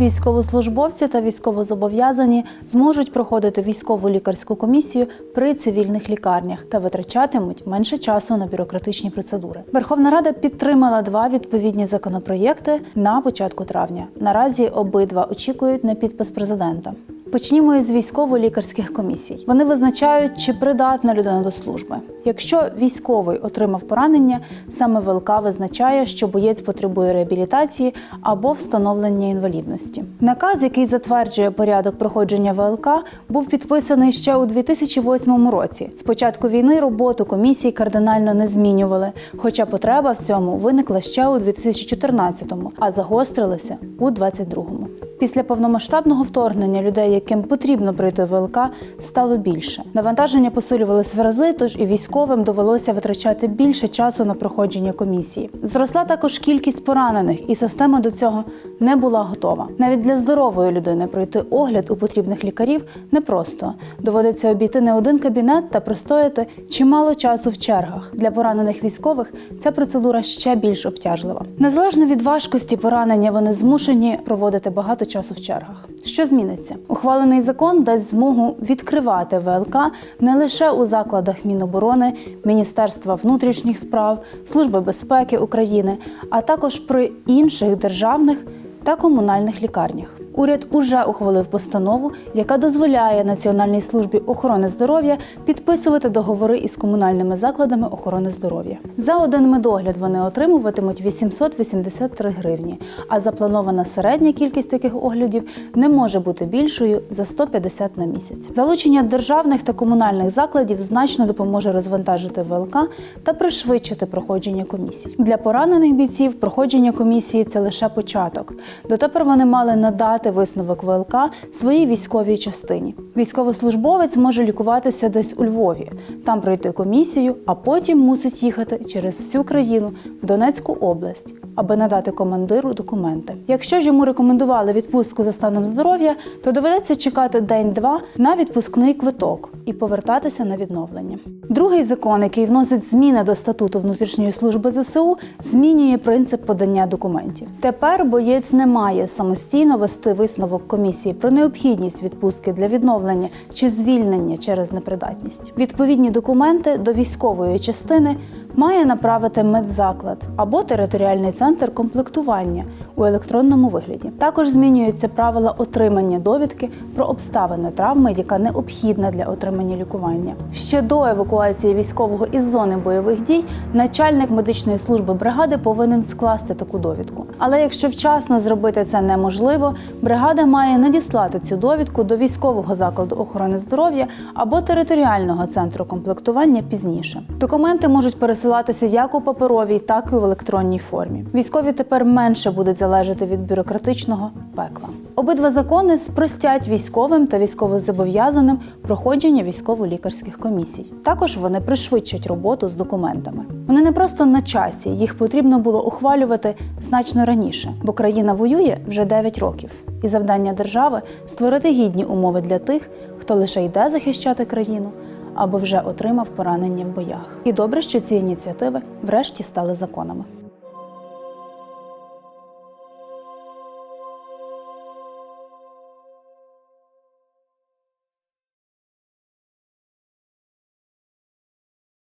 Військовослужбовці та військовозобов'язані зможуть проходити військову лікарську комісію при цивільних лікарнях та витрачатимуть менше часу на бюрократичні процедури. Верховна Рада підтримала два відповідні законопроєкти на початку травня. Наразі обидва очікують на підпис президента. Почнімо із військово-лікарських комісій. Вони визначають, чи придатна людина до служби. Якщо військовий отримав поранення, саме ВЛК визначає, що боєць потребує реабілітації або встановлення інвалідності. Наказ, який затверджує порядок проходження ВЛК, був підписаний ще у 2008 році. З початку війни роботу комісій кардинально не змінювали, хоча потреба в цьому виникла ще у 2014-му, а загострилася у 2022-му. Після повномасштабного вторгнення людей, яким потрібно пройти ВЛК, стало більше. Навантаження посилювалось в рази, тож і військовим довелося витрачати більше часу на проходження комісії. Зросла також кількість поранених, і система до цього не була готова. Навіть для здорової людини пройти огляд у потрібних лікарів непросто. Доводиться обійти не один кабінет та простояти чимало часу в чергах. Для поранених військових ця процедура ще більш обтяжлива. Незалежно від важкості поранення, вони змушені проводити багато часу в чергах. Що зміниться? Ухвалений закон дасть змогу відкривати ВЛК не лише у закладах Міноборони, Міністерства внутрішніх справ, Служби безпеки України, а також при інших державних та комунальних лікарнях. Уряд уже ухвалив постанову, яка дозволяє Національній службі охорони здоров'я підписувати договори із комунальними закладами охорони здоров'я. За один медогляд вони отримуватимуть 883 гривні, а запланована середня кількість таких оглядів не може бути більшою за 150 на місяць. Залучення державних та комунальних закладів значно допоможе розвантажити ВЛК та пришвидшити проходження комісій. Для поранених бійців проходження комісії це лише початок. Дотепер вони мали надати висновок ВЛК своїй військовій частині. Військовослужбовець може лікуватися десь у Львові, там пройти комісію, а потім мусить їхати через всю країну в Донецьку область, аби надати командиру документи. Якщо ж йому рекомендували відпустку за станом здоров'я, то доведеться чекати день-два на відпускний квиток і повертатися на відновлення. Другий закон, який вносить зміни до статуту внутрішньої служби ЗСУ, змінює принцип подання документів. Тепер боєць не має самостійно вести висновок комісії про необхідність відпустки для відновлення чи звільнення через непридатність. Відповідні документи до військової частини має направити медзаклад або територіальний центр комплектування у електронному вигляді. Також змінюються правила отримання довідки про обставини травми, яка необхідна для отримання лікування. Ще до евакуації військового із зони бойових дій начальник медичної служби бригади повинен скласти таку довідку. Але якщо вчасно зробити це неможливо, бригада має надіслати цю довідку до військового закладу охорони здоров'я або територіального центру комплектування пізніше. Документи можуть пересилатися як у паперовій, так і в електронній формі. Військові тепер менше будуть залежати від бюрократичного пекла. Обидва закони спростять військовим та військовозобов'язаним проходження військово-лікарських комісій. Також вони пришвидшать роботу з документами. Вони не просто на часі, їх потрібно було ухвалювати значно раніше, бо країна воює вже 9 років. І завдання держави створити гідні умови для тих, хто лише йде захищати країну або вже отримав поранення в боях. І добре, що ці ініціативи врешті стали законами.